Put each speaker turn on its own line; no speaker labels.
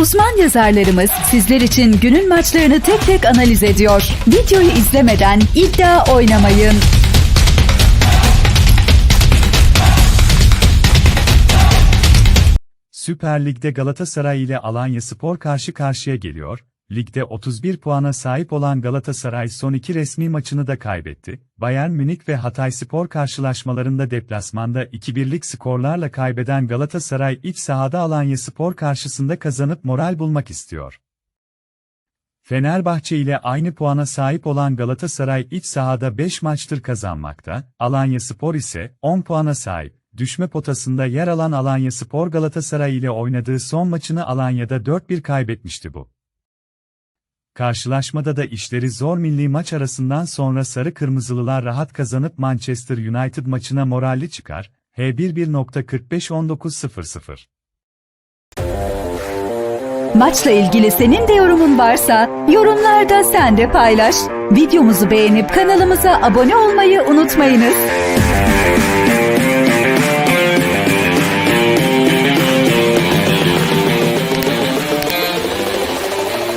Uzman yazarlarımız sizler için günün maçlarını tek tek analiz ediyor. Videoyu izlemeden iddia oynamayın.
Süper Lig'de Galatasaray ile Alanya Spor karşı karşıya geliyor. Ligde 31 puana sahip olan Galatasaray son iki resmi maçını da kaybetti. Bayern Münih ve Hatay Spor karşılaşmalarında deplasmanda 2-1'lik skorlarla kaybeden Galatasaray iç sahada Alanya Spor karşısında kazanıp moral bulmak istiyor. Fenerbahçe ile aynı puana sahip olan Galatasaray iç sahada 5 maçtır kazanmakta, Alanya Spor ise 10 puana sahip. Düşme potasında yer alan Alanya Spor Galatasaray ile oynadığı son maçını Alanya'da 4-1 kaybetmişti bu. Karşılaşmada da işleri zor milli maç arasından sonra sarı kırmızılılar rahat kazanıp Manchester United maçına moralli çıkar. H11.45-19.00
Maçla ilgili senin de yorumun varsa yorumlarda sen de paylaş. Videomuzu beğenip kanalımıza abone olmayı unutmayınız.